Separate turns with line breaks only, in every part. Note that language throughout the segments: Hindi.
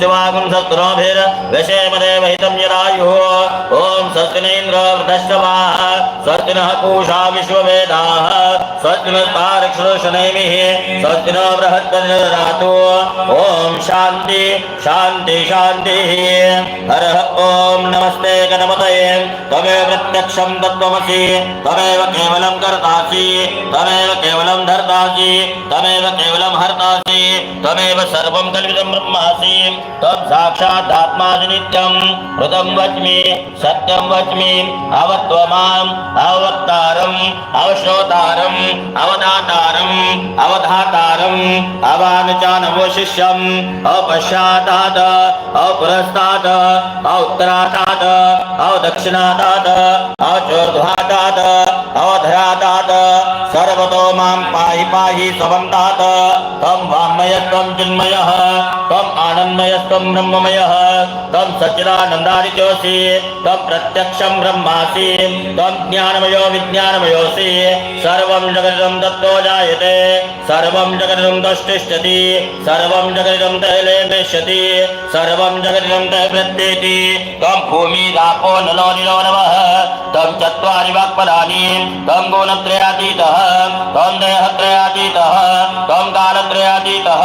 पुष्टिवागं सत्रोभिर्विषेमदेव हितं यदायुः ॐ स्वस्तिनेन्द्र वृतश्रवाः स्वस्तिनः पूषा विश्ववेदाः स्वस्तिनस्तारक्षणेमिः स्वस्तिनो बृहत्पतिरातु ॐ शान्ति शान्ति, शान्तिः। हरः ॐ नमस्ते गणपतये। त्वमेव प्रत्यक्षं तत्त्वमसि त्वमेव केवलं कर्तासि त्वमेव केवलं धर्तासि त्वमेव केवलं हर्तासि। त्वमेव सर्वं कल्पितं ब्रह्मासि। त्वं साक्षादात्मासि नित्यं हृदं वच्मि सत्यं वच्मि अवत्वमाम् अवत्तारम् अवश्रोतारम्, अवदातारम्, अवधातारम्, अवानुचानवशिष्यम्, अपश्चातात्, अपुरस्तात् औत्तरातात् अवदक्षिणातात्, अचोर्ध्वातात्, अवधरातात्, सर्वतो माँ पाहि पाहि स्वमन्तात् त्वं वाङ्मयस्त्वं चिन्मयः त्वम् आनन्दमयस्त्वं ब्रह्ममयः, त्वं सच्चिदानन्दादित्योऽसि त्वं प्रत्यक्षं ब्रह्मासि, त्वं ज्ञानमयो विज्ञानमयोऽसि सर्वं जगदिदं तत्त्वो जायते। सर्वं जगदिदं तष्टिष्ठति सर्वं जगदिदं तैले नश्यति सर्वं जगदिदं तै प्रत्येति त्वं भूमिरापो नलो निलो नमः। त्वं चत्वारि वाक्पदानि। त्वं गुणत्रयातीतः। त्वं देहत्रयातीतः। त्वं कालत्रयातीतः।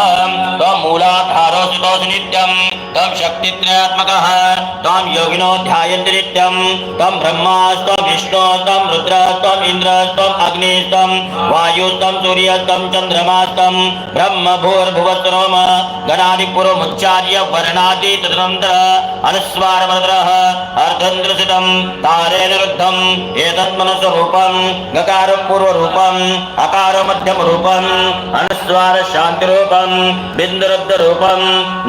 त्वं मूलाधारोऽसितोऽसि नित्यं। त्वं शक्तित्रयात्मकः। त्वं योगिनो नित्यं। त्वं ब्रह्मास्त्वं विष्णोस्त्वं रुद्रस्त्वम् इन्द्रस्त्वम् अग्निस्त्वं वायुस्त्वं सूर्यस्त्वं चन्द्रमास्त्वं ब्रह्म भूर्भुवस्रोम गणादिपुरमुच्चार्य वर्णादितदनन्तर अनुस्वारमद्रः अर्धन्द्रसितं तारेण रुद्धम् एतन्मनस्वरूपं गकारपूर्वरूपम्, अकारमध्यमरूपम् अनुस्वार शान्तिरूपं बिन्दुरुद्धरूपं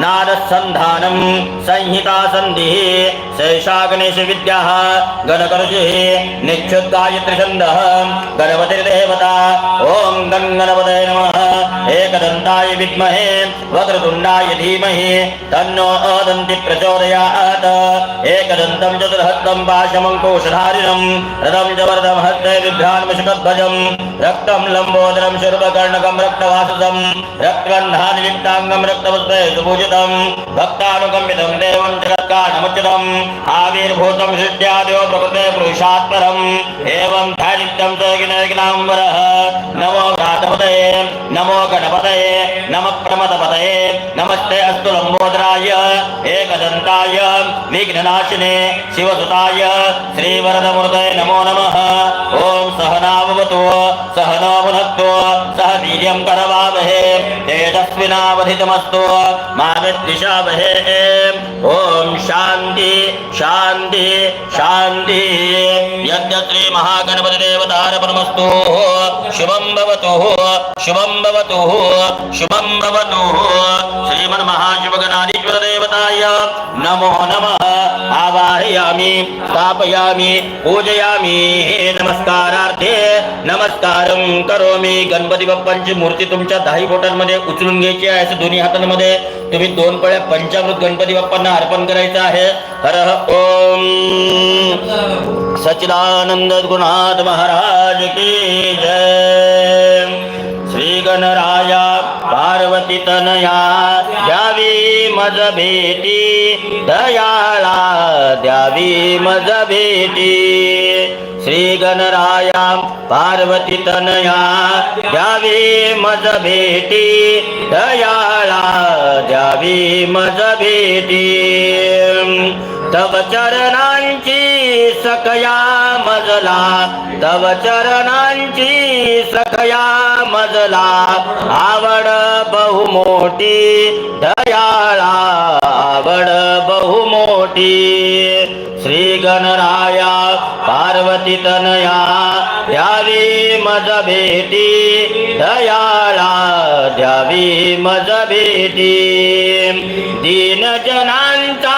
नादसन्धानं संहिता सन्धिः शेषा गणेशविद्याः गणकर्षिः निक्षुद्गायत्रिछन्दः गणपतिर्देवता। ॐ गङ्गणपतये नमः। एकदन्ताय विद्महे, वक्रतुण्डाय धीमहि, तन्नो अदन्ति प्रचोदयात्। एकदन्तं चतुर्हस्तं पाशमङ्कुशधारिणं रथं च वरदं हस्ते बिभ्रान्मशकध्वजं रक्तं लम्बोदरं शर्वकर्णकं रक्तवाससं रक्तगन्धानिलिप्ताङ्गं रक्तवस्त्रे सुपूजितं भक्तानुगम्यतं देवं जगत्कारणमुच्यतम् आविर्भूतं सृष्ट्यादयो प्रकृते पुरुषात्परम्, एवं ध्यानित्यं च विनयज्ञाम्बरः नमो व्रातपतये नमो गणपतये नमः प्रमदपतये नमस्ते अस्तु लम्बोदराय एकदन्ताय विघ्ननाशिने शिवसुताय श्रीवरदमूर्तये नमो नमः। ॐ सहनावतु सहनो सह वीर्यं करवावहे तेजस्विनावधितमस्तु मा विद्विषावहे ॐ शान्ति शान्ति शान्ति। यद्य श्रीमहागणपतिदेवतारपणमस्तु शुभं भवतु। शुभं भवतु। शुभं भवतु। श्रीमन्महाशिवगणाधीश्वरदेवताय नमो नमः। आवाहयामि, स्थापयामि, पूजयामि। नमस्कारार्थे, नमस्कारं करोमि। गणपती बाप्पांची मूर्ती तुमच्या दाही बोटांमध्ये उचलून घ्यायची आहे असं दोन्ही हातांमध्ये तुम्ही दोन पळ्या पंचामृत गणपती बाप्पांना अर्पण करायचं आहे. हर ओम। सच्चिदानंद गुणात महाराज की जय। श्री गणराया पार्वती तनया द्यावी मज भेटी दयाळा द्यावी मज भेटी। श्री गणराया पार्वती तनया द्यावी मज भेटी दयाळा द्यावी मज भेटी। तव चरणांची सकया मजला तव चरणांची सकया मजला आवड बहु मोठी दयाळा आवड बहु मोठी. श्री गणराया पार्वती तनया द्यावी मज भेटी दयाळा द्यावी मज भेटी. दीन जनांचा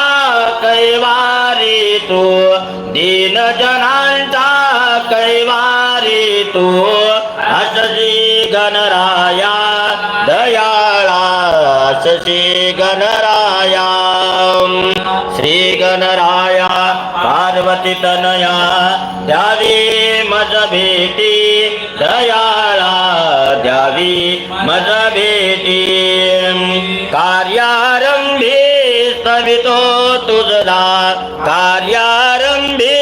कैवारी तू दीन जनांचा कैवारी तू असजी गणराया दयाळा असजी गणराया. श्री गणराया पार्वती तनया द्यावी मज भेटी दयाळा द्यावी मज भेटी. कार्यारंभी सवितो तुझ कार्यारंभी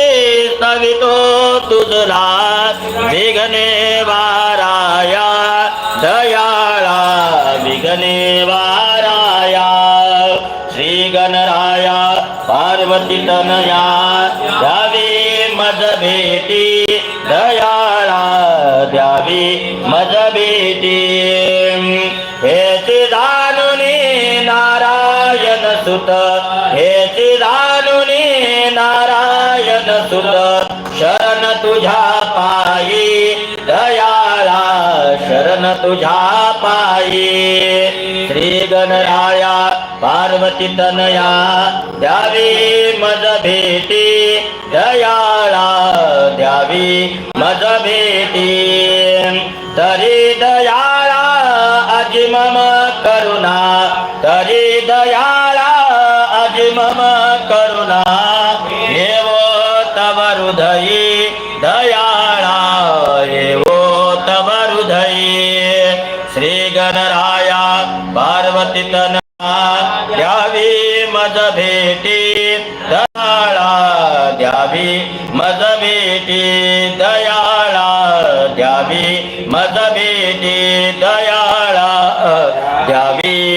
सवितो तुझला. विघने वाराया दयाळा विघ्ने वाराया. श्री गणराया पार्वती तनया द्यावी मज भेटी दयाळा द्यावी मज भेटी हे जाणुनी नारायण सुत सुद शरण तुझ्या पायी दयाळा शरण तुझ्या पायी. श्री गणराया पार्वती तनया द्यावी मज भेटी दयाळा द्यावी मज भेटी. तरी दयाळा अजिम करुणा तरी दया श्री गणराया पार्वती तनया द्यावी मज भेटी दयाळा द्यावी मज भेटी दयाळा द्यावी मज भेटी दयाळा द्यावी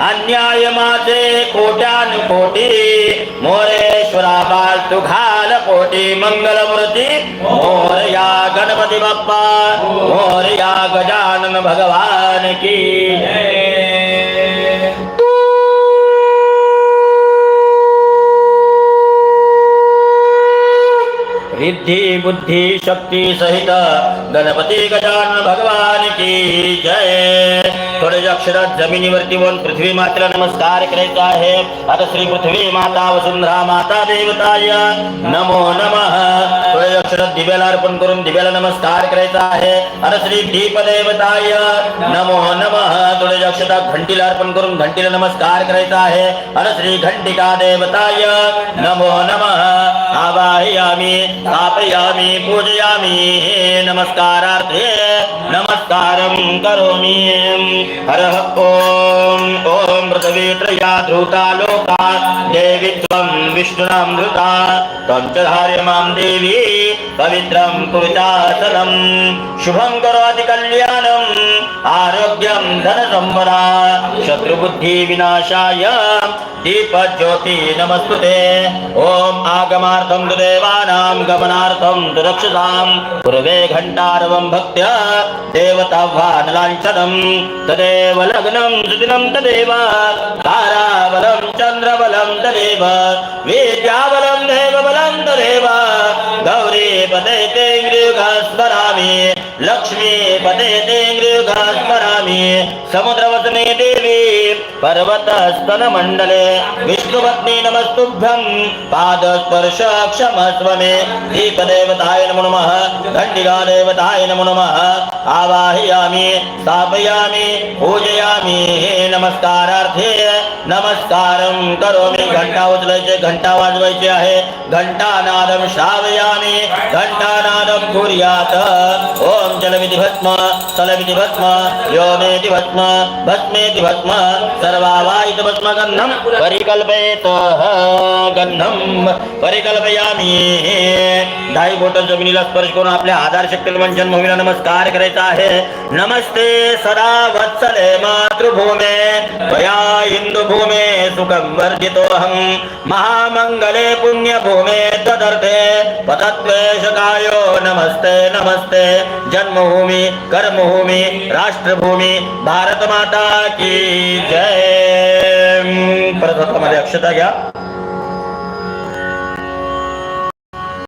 अन्याय माझे कोट्यान कोटी, मोरेश्वरा बाल तुघाल कोटी पोटी मंगलमूर्ती मोरया गणपती बाप्पा, मोरया गजानन भगवान की रिद्धी बुद्धी शक्ती सहित गणपति गजान भगवान की जय। थोडे अक्षरात जमिनीवरती वन पृथ्वी मातेला नमस्कार करायचा आहे आता श्री पृथ्वी माता, वसुंधरा माता, देवताय, नमो नमः। थोडे अक्षरात दिव्याला अर्पण करून दिव्याला नमस्कार करायचा आहे आता श्री दीप देवताय नमो नम। थोडे अक्षरात घंटीला अर्पण करून घंटीला नमस्कार करायचा आहे आता श्री घंटिका देवताय, नमो नमः। आवाहयामि स्थापयामि पूजयामि नमस्कारार्थे नमस्कारं करोमि हरः ॐ ॐ पृथिवी त्रया धृता लोका देवी त्वं विष्णुनां धृता त्वं च धार्य माँ देवी पवित्रं कुरुचासनं शुभं करोति कल्याणम् आरोग्यं धनसम्पदा शत्रुबुद्धिविनाशाय दीपज्योति नमस्तुते ॐ आगमार्थं तु देवानां गमनार्थं तु रक्षसां पूर्वे घण्टारवं भक्त्या तदेव लग्नं सुदिनं तदेव। ताराबलं, चन्द्रबलं तदेव। तदेव। पते ते स्मरामि लक्ष्मी पते ते स्मरामि समुद्रवसने देवी पर्वतस्तनमण्डले विष्णुपत्नी नमस्तुभ्यं पादस्पर्श क्षमस्व मे दीपदेवताय नमो नमः घण्टिकादेवताय नमो नमः आवाहयामि, स्थापयामि, पूजयामि नमस्कारार्थे, नमस्कारं करोमि। घंटा उचलायचे घंटा वाजवायचे आहे। घंटानादं श्रावयामि घंटानादं कुर्यात्। ॐ जलमिति भस्म स्थलमिति भस्म व्योमेति भस्म भस्मेति भस्म सर्वावायित भस्म गन्धं परिकल्पयेत, गन्धं परिकल्पयामि। ढाई बोट जमिनीला स्पर्श करून आपल्या आधार शक्तीला शक्ती जन्मभूमीला नमस्कार करायचा आहे नमस्ते, सदा वत्सले मातृभूमे। त्वया हिंदुभूमे सुखं वर्धितोऽहं महामङ्गले पुण्यभूमे तदर्थे पतत्वेशकायो नमस्ते नमस्ते। जन्मभूमी, कर्मभूमी, राष्ट्रभूमी। भारत माता की जय। हातामध्ये अक्षता घ्या।